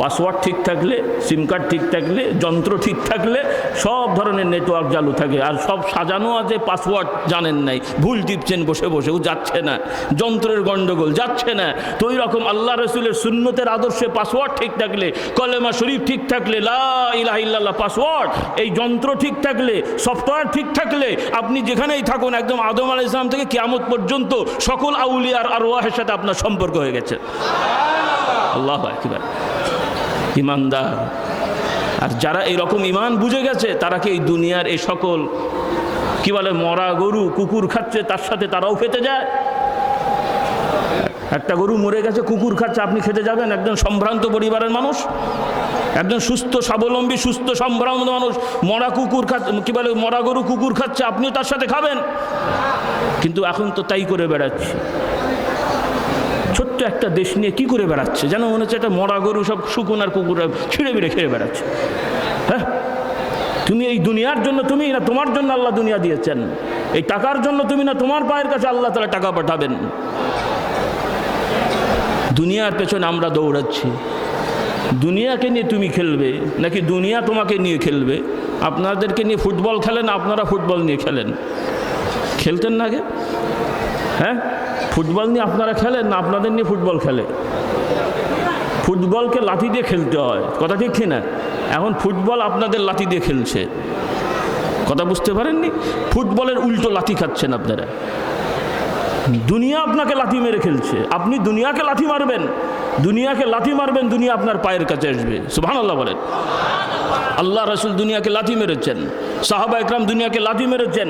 Password ঠিক থাকলে, সিম card ঠিক থাকলে, যন্ত্র ঠিক থাকলে, সব ধরনের নেটওয়ার্ক চালু থাকে। আর সব সাজানো আছে, পাসওয়ার্ড জানেন নাই। ভুল টিপছেন, বসে বসে ও যাচ্ছে না। যন্ত্রের গণ্ডগোল যাচ্ছে না। তো ওই রকম আল্লাহ রসুলের সুন্নতের আদর্শে পাসওয়ার্ড ঠিক থাকলে, কলেমা শরীফ ঠিক থাকলে, লা পাসওয়ার্ড, এই যন্ত্র ঠিক থাকলে সফটওয়্যার ঠিক থাকলে, আপনি যেখানেই থাকুন, একদম আদম আলাহ ইসলাম থেকে কিয়ামত পর্যন্ত সকল আউলিয়ার আর ওয়াহের সাথে আপনার সম্পর্ক হয়ে গেছে। আল্লাহ একবার ইমানদার। আর যারা এরকম ইমান বুঝে গেছে, তারা কি এই দুনিয়ার এই সকল, কি বলে, মরা গরু, কুকুর খাচ্ছে, তার সাথে তারাও খেতে যায়? একটা গরু মরে গেছে, কুকুর খাচ্ছে, আপনি খেতে যাবেন? একজন সম্ভ্রান্ত পরিবারের মানুষ? একজন সুস্থ, স্বাবলম্বী, সুস্থ, সম্ভ্রান্ত মানুষ মরা কুকুর খাচ্ছে, কি বলে, মরা গরু কুকুর খাচ্ছে, আপনিও তার সাথে খাবেন? কিন্তু এখন তো তাই করে বেড়াচ্ছে। ছোট্ট একটা দেশ নিয়ে কি করে বেড়াচ্ছে? যেন মনে হচ্ছে একটা মরা গরু সব শুকুন আর কুকুর ছিঁড়ে বেড়ে খেয়ে বেড়াচ্ছে। হ্যাঁ? তুমি এই দুনিয়ার জন্য তুমি না তোমার জন্য আল্লাহ দুনিয়া দিয়েছেন। এই টাকার জন্য তুমি না তোমার পায়ের কাছে আল্লাহ তালা টাকা পাঠাবেন। দুনিয়ার পেছনে আমরা দৌড়াচ্ছি। দুনিয়াকে নিয়ে তুমি খেলবে, নাকি দুনিয়া তোমাকে নিয়ে খেলবে? আপনাদেরকে নিয়ে ফুটবল খেলেন, আপনারা ফুটবল নিয়ে খেলেন। খেলতেন না আগে? হ্যাঁ? ফুটবল নিয়ে আপনারা খেলেন না আপনাদের নিয়ে ফুটবল খেলে? ফুটবলকে লাঠি দিয়ে খেলতে হয়। কথা ঠিক না এখন ফুটবল আপনাদের লাঠি দিয়ে খেলছে। কথা বুঝতে পারেননি? ফুটবলের উল্টো লাঠি খাচ্ছেন আপনারা। দুনিয়া আপনাকে লাথি মেরে খেলছে। আপনি দুনিয়াকে লাথি মারবেন। দুনিয়াকে লাথি মারবেন, দুনিয়া আপনার পায়ের কাছে আসবে। সুভান আল্লাহ বলেন। আল্লাহ রসুল দুনিয়াকে লাথি মেরেছেন। সাহাবা একরাম দুনিয়াকে লাথি মেরেছেন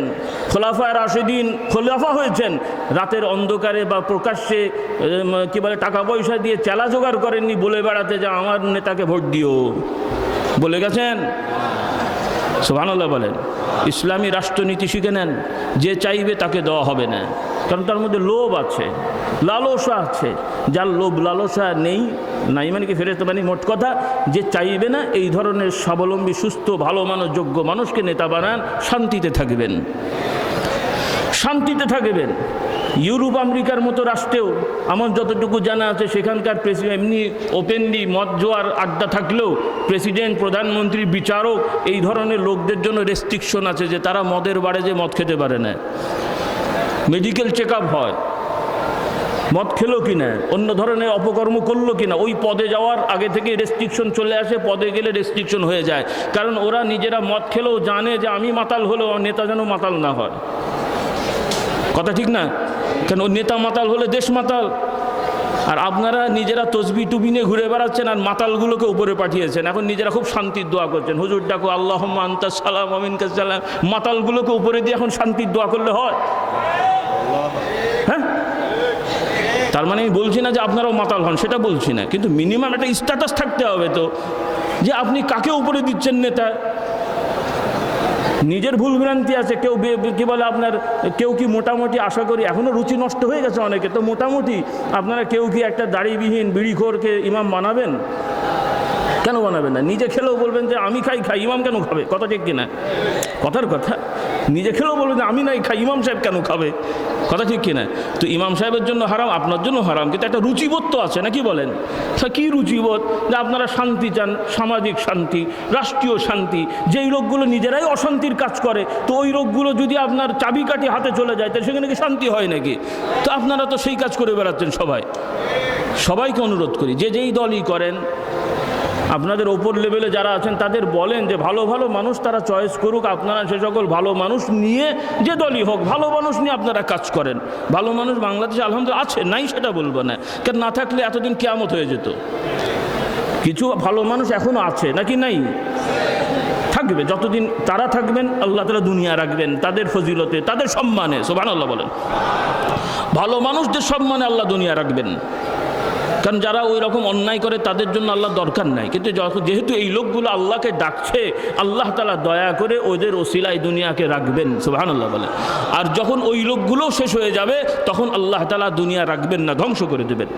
খোলাফায় রাশেদিন খোলাফা হয়েছেন, রাতের অন্ধকারে বা প্রকাশ্যে কী বলে, টাকা পয়সা দিয়ে চেলা জোগাড় করেননি, বলে বেড়াতে যে আমার নেতাকে ভোট দিও। বলে গেছেন? সোহানুল্লাহ বলেন, ইসলামী রাষ্ট্রনীতি শিখে নেন, যে চাইবে তাকে দেওয়া হবে না। কারণ তার মধ্যে লোভ আছে, লালসা আছে। যার লোভ লালসা নেই নাই মানে কি ফেরত মানে মোট কথা যে চাইবে না, এই ধরনের স্বাবলম্বী, সুস্থ, ভালো মানুষ, যোগ্য মানুষকে নেতা বানান, শান্তিতে থাকবেন। শান্তিতে থাকবেন। ইউরোপ, আমেরিকার মতো রাষ্ট্রেও আমার যতটুকু জানা আছে, সেখানকার প্রেসিডেন্ট, এমনি ওপেনলি মদ জোয়ার আড্ডা থাকলেও প্রেসিডেন্ট, প্রধানমন্ত্রী, বিচারক, এই ধরনের লোকদের জন্য রেস্ট্রিকশন আছে যে তারা মদের বাড়ে যে মদ খেতে পারে না। মেডিকেল চেক হয়। মদ খেলো কি না অন্য ধরনের অপকর্ম করল কি না ওই পদে যাওয়ার আগে থেকে রেস্ট্রিকশন চলে আসে, পদে গেলে রেস্ট্রিকশন হয়ে যায়। কারণ ওরা নিজেরা মদ খেলেও জানে যে আমি মাতাল হলেও নেতা যেন মাতাল না হয়। কথা ঠিক না? কেন নেতা মাতাল হলে দেশ মাতাল? আর আপনারা নিজেরা তসবি টুবি নিয়ে ঘুরে বেড়াচ্ছেন আর মাতালগুলোকে উপরে পাঠিয়েছেন। এখন নিজেরা খুব শান্তির দোয়া করছেন। হুজুর ডাকো আল্লাহ আন্তা সালাম আমিনকা সালাম। মাতালগুলোকে উপরে দিয়ে এখন শান্তির দোয়া করলে হয়? হ্যাঁ? তার মানে আমি বলছি না যে আপনারাও মাতাল হন, সেটা বলছি না। কিন্তু মিনিমাম একটা স্ট্যাটাস থাকতে হবে তো, যে আপনি কাকে উপরে দিচ্ছেন নেতা? নিজের ভুল ভ্রান্তি আছে, কেউ কি বলে আপনার, কেউ কি মোটামুটি আশা করি এখনও রুচি নষ্ট হয়ে গেছে অনেকে, তো মোটামুটি আপনারা কেউ কি একটা দাড়িবিহীন, বিড়িখোরকে ইমাম বানাবেন? কেন বানাবেন না? নিজে খেলেও বলবেন যে, আমি খাই খাই, ইমাম কেন খাবে? কথা ঠিক কিনা? কথার কথা। নিজে খেলেও বলবেন যে, আমি নাই খাই ইমাম সাহেব কেন খাবে? কথা ঠিক কিনা? তো ইমাম সাহেবের জন্য হারাম, আপনার জন্য হারাম, কিন্তু একটা রুচিবোধ তো আছে, নাকি বলেন? কী রুচিবোধ? যে আপনারা শান্তি চান, সামাজিক শান্তি, রাষ্ট্রীয় শান্তি, যেই লোকগুলো নিজেরাই অশান্তির কাজ করে, তো ওই লোকগুলো যদি আপনার চাবিকাঠি হাতে চলে যায়, তাহলে সেখানে কি শান্তি হয় নাকি? তো আপনারা তো সেই কাজ করে বেড়াচ্ছেন সবাই। সবাইকে অনুরোধ করি, যে যেই দলই করেন আপনাদের ওপর লেভেলে যারা আছেন, তাদের বলেন যে ভালো ভালো মানুষ তারা চয়েস করুক, আপনারা সে সকল ভালো মানুষ নিয়ে যে দলই হোক, ভালো মানুষ নিয়ে আপনারা কাজ করেন। ভালো মানুষ বাংলাদেশে আলহামদুলিল্লাহ আছে, নাই সেটা বলব না। কেন না থাকলে এতদিন কেয়ামত হয়ে যেত। কিছু ভালো মানুষ এখনও আছে, নাকি নাই? থাকবে, যতদিন তারা থাকবেন, আল্লাহ তালা দুনিয়া রাখবেন, তাদের ফজিলতে, তাদের সম্মানে সোবান আল্লাহ বলেন। ভালো মানুষদের সম্মানে আল্লাহ দুনিয়া রাখবেন। কারণ যারা ওই রকম অন্যায় করে, তাদের জন্য আল্লাহ দরকার নাই। কিন্তু যেহেতু এই লোকগুলো আল্লাহকে ডাকছে, আল্লাহ তালা দয়া করে ওদের ওসিলাই দুনিয়াকে রাখবেন সুবাহান আল্লাহ বলে। আর যখন ওই লোকগুলোও শেষ হয়ে যাবে, তখন আল্লাহ তালা দুনিয়া রাখবেন না, ধ্বংস করে দেবেন।